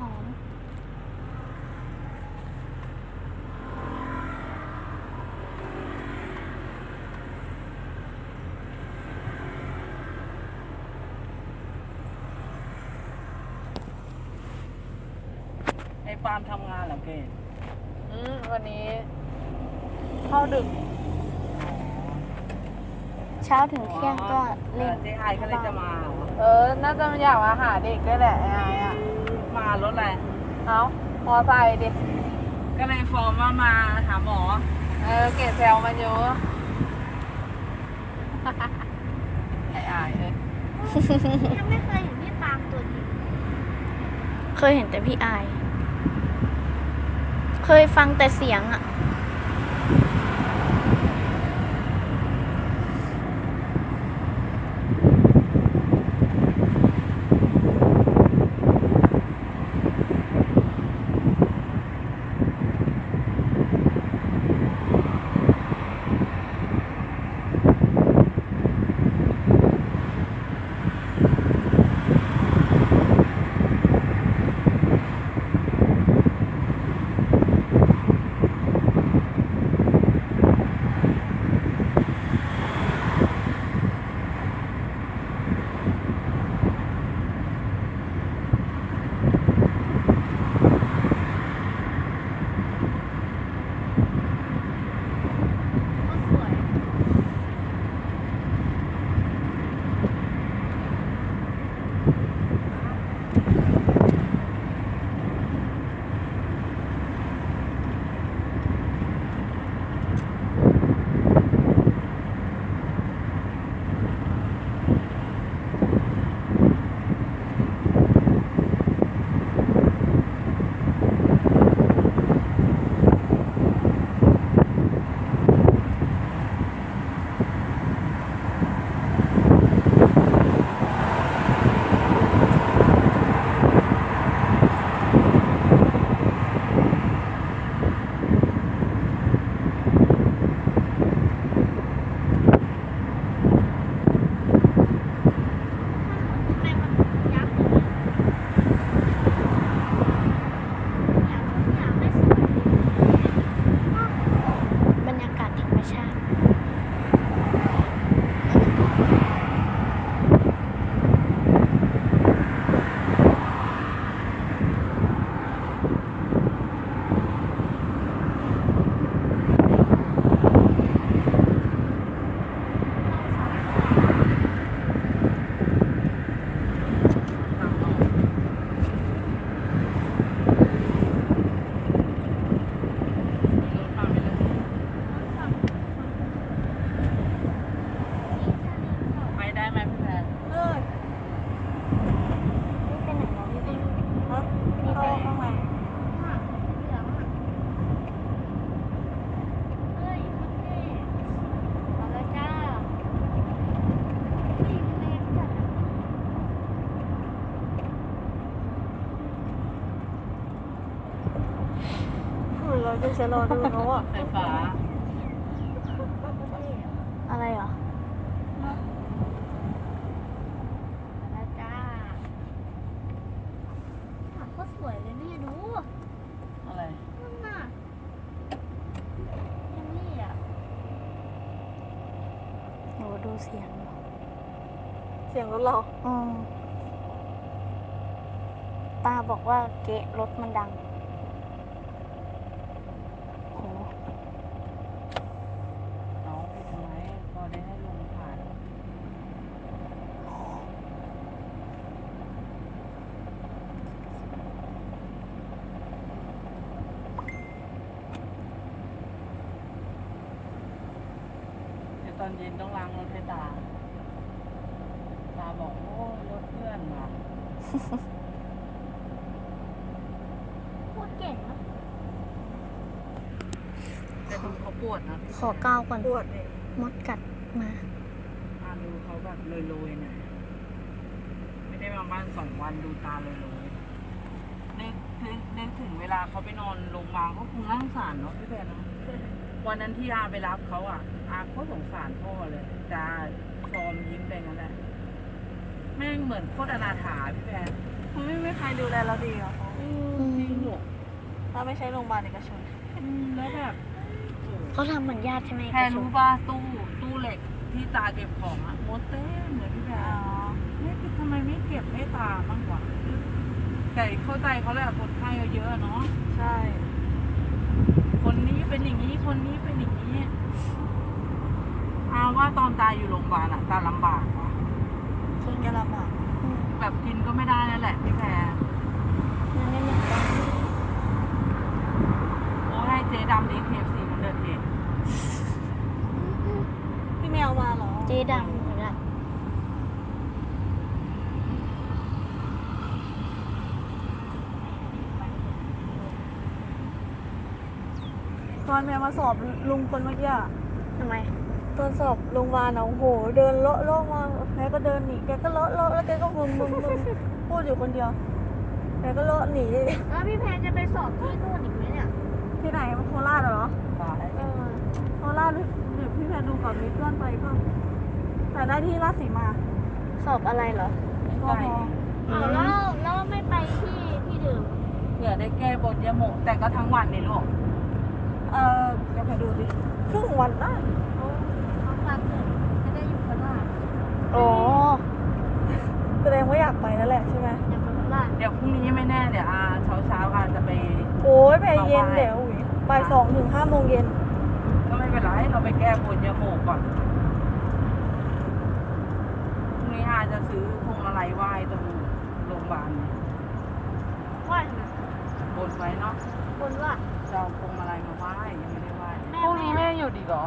หอมไอ้ปาล์มทำงานเหรอเกดอืมวันนี้ เข้าดึก เช้าถึงเที่ยงก็เอเล่อนเจ๊ไอก็เลยจะมาเหรอ เออ น่าจะอยากมาหาเด็กด้วยแหละไอ้ไอ้อะ มารถอะไร เอามอไซค์ดิ ก็เลยฟอร์มว่ามาหาหมอ เออ เกดแซวมันอยู่ ไอ้ไอ้เอ้ยยังไม่เคยเห็นพี่ปางตัวจริงเคยเห็นแต่พี่อาย เคยฟังแต่เสียงอะ ข้าข้างในอะเหลือค่ะเฮ้ยมันเท่มาจ้าเฮ้ยแรงจัดอะคือเราจะชะลอดูเขาอะไฟฟ้า อะไรเหรอ มาแล้วจ้าอะก็สวยเลยเนี่ยดู อะไร นั่นน่ะยังนี่อะ โหดูเสียง เสียงรถเรา อืมป้าบอกว่าเกะรถมันดังโหเอาไปทำไมพอได้ให้ลงผ่าน เดี๋ยวตอนเย็นต้องล้างรถให้ตา พูดเก่งนะแต่ตรเขาปวดนะขอก้าวก่อนปวดเลยมดกัดมาตาดูเขาแบบโรยๆนี่ยไม่ได้มาบ้านสองวันดูตาโรยๆในในถึงเวลาเขาไปนอนโรงพยาบาลก็คงนั่งสารเนาะพี่แพนวันนั้นที่อาไปรับเขาอะอาเขาสงสารพ่อเลยแต่ แม่งเหมือนโคตรอนาถาพี่แพรมันไม่มีใครดูแลเราดีหรอเขาจริงหรอกถ้าไม่ใช่โรงพยาบาลเอกชนอืมแล้วแบบโอ้เขาทำเหมือนญาติใช่ไหมแพรรู้ป่ะตู้ตู้เหล็กที่ตาเก็บของอะมดเต็มเลยพี่แพรไม่คิดทำไมไม่เก็บให้ตาบ้างวะแต่เข้าใจเขาแหละคนไข้เยอะๆเนาะใช่ คนนี้เป็นอย่างนี้คนนี้เป็นอย่างนี้อาว่าตอนตาอยู่โรงพยาบาลอะตาลำบากว่ะ ช่วงแกลำบาก อืม แบบกินก็ไม่ได้นั่นแหละพี่แพร นั่นไม่เหมือนกัน โอ้ให้เจ๊ดำดีเคฟซีมันเดินเอง พี่แมวมาเหรอ เจ๊ดำเหมือนกัน ตอนแมวมาสอบลุงคนเมื่อกี้อะทำไม ตอนสอบโรงพยาบาลอะโอ้โห เดินเลาะเลาะมาแกก็เดินหนีแกก็เลาะเลาะแล้วแกก็บึมบึมบึมพูดอยู่คนเดียวแกก็เลาะหนีแล้วพี่แพนจะไปสอบที่นู่นอีกไหมเนี่ยที่ไหนโคราชเหรอตายเออโคราชเดี๋ยวพี่แพนดูก่อนมีเพื่อนไปเปล่าแต่ได้ที่ราชสีมาสอบอะไรเหรอพอใช่พอเอาแล้วแล้วไม่ไปที่ที่เดิมเผื่อได้แก้บนยาโมกแต่ก็ทั้งวันในโลก เออเดี๋ยวไปดูดิครึ่งวันได้เขาเขาฟังเถอะไม่ได้อยู่โคราชโอ้แสดงว่าอยากไปนั่นแหละใช่ไหมอยากไปโคราชเดี๋ยวพรุ่งนี้ไม่แน่เดี๋ยวอาเช้าเช้าๆอาจะไป โอ้ยไปเย็นเดี๋ยวอุ๋ยบ่ายสองถึงห้าโมงเย็น ก็ไม่เป็นไรเราไปแก้บนยาโมกก่อนพรุ่งนี้อาจะซื้อพวงมาลัยไหว้ตรงโรงพยาบาลเนี่ยว่าทำไมบนไว้เนาะคนว่า จะเอาพวงมาลัยมาไหว้ยังไม่ได้ไหว้แม่พรุ่งนี้แม่แม่หยุดอีกเหรอ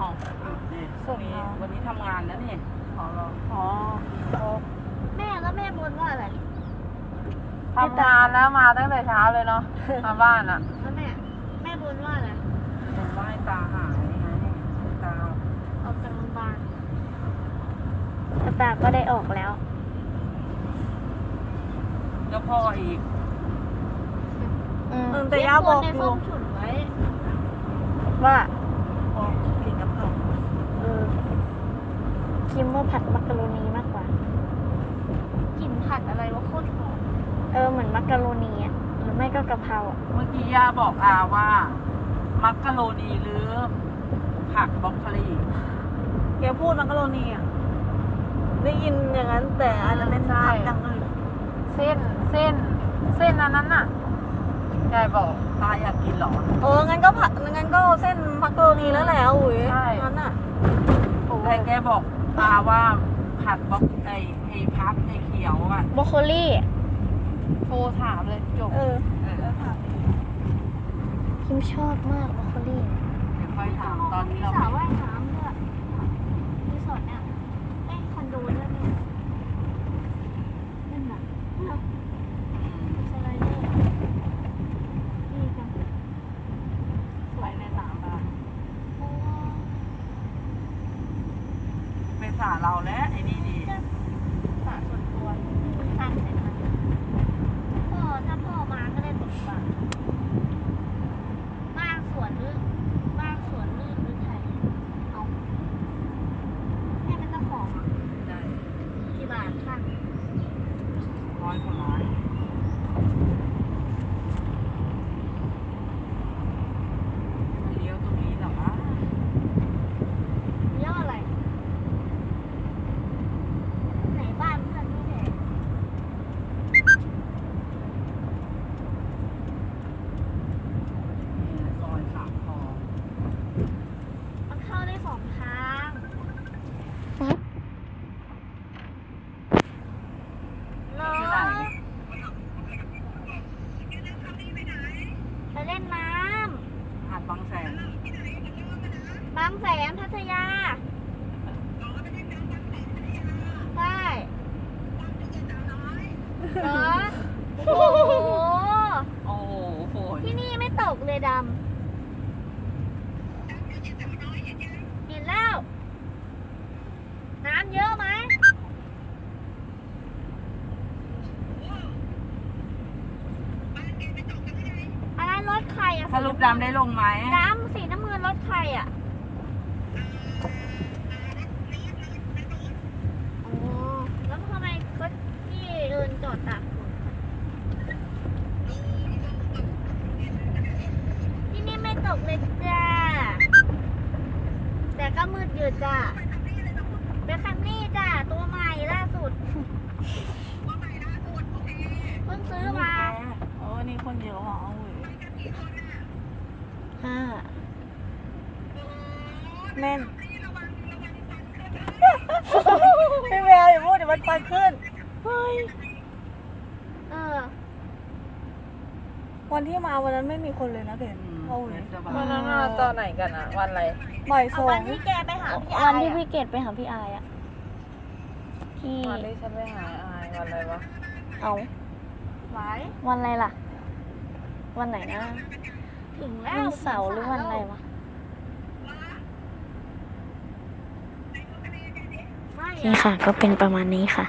อ๋อหยุดดิพรุ่งนี้วันนี้ทำงานแล้วนี่ขอรออ๋อแม่แล้วแม่บนว่าอะไรทำงานแล้วมาตั้งแต่เช้าเลยเนาะ มาบ้านอะแล้วแม่ แม่บนว่าอะไรบนไหว้ตาหายไงตาออกจากโรงพยาบาลแต่ตาก็ได้ออกแล้ว แล้วพ่ออีก อืมเออแต่ย่าบอกในอส้ยู่มฉุนไว้ ว่าอ๋อกินกับข้าวเออคิมว่าผัดมักกะโรนีมากกว่า กลิ่นผัดอะไรวะโคตรหอมเออเหมือนมักกะโรนีอะหรือไม่ก็กะเพราอะเมื่อกี้ย่าบอกอาว่า มักกะโรนีหรือ ผักบรอกโคลีแกพูดมักกะโรนีอะ ได้ยินอย่างนั้นแต่อาจจะเป็นใช่ผักอย่างอื่นเส้นเส้น เส้นอันนั้นน่ะ ยายบอกตาอยากกินเหรอ เออ งั้นก็ผักงั้นก็เส้นมักกะโรนีแล้วแหละอุ๋ยใช่ งั้นอะแต่แกบอกตาว่าผัดบล็อกไอไอพักไอเขียวอะบรอกโคลี่โทรถามเลยจบเออเออคิมชอบมากบรอกโคลี่ เดี๋ยวค่อยถามตอนนี้เราสระว่ายน้ ทยาใช่เหรอโอ้โหที่นี่ไม่ตกเลยดำเห็นแล้ว น้ำเยอะไหมอะไรรถใครอะสรุปดำได้ลงไหมดำสีน้ำเงินรถใครอะ อ๋อ แล้วทำไมรถที่เดินจอดตากฝนที่นี่ไม่ตกเลยจ้า แต่ก็มืดอยู่จ้าเป็นคันนี้จ้าตัวใหม่ล่าสุด เพิ่งซื้อมา โอ้นี่คนเยอะว่ะเอาเว้ยห้าแน่น พี่แมวอย่าพูดเดี๋ยวมันฟันขึ้น เฮ้ย เออ วันที่มาวันนั้นไม่มีคนเลยนะเบนอืมเอาเว้ยสบาวันยนั้นอะตอนไหนกันอะวันอะไรบ่ายสเอาอวันงที่แกไปหาพี่วัอานยที่อะพี่เกดไปหาพี่อายอะที่ วันที่ฉันไปหาอายวันอะไรวะเอาไว้วันอะไรล่ะ วันไหนนะถึงแล้ววันเสาร์หรือวันอะไรวะ ไม่ นี่ค่ะ ก็เป็นประมาณนี้ค่ะ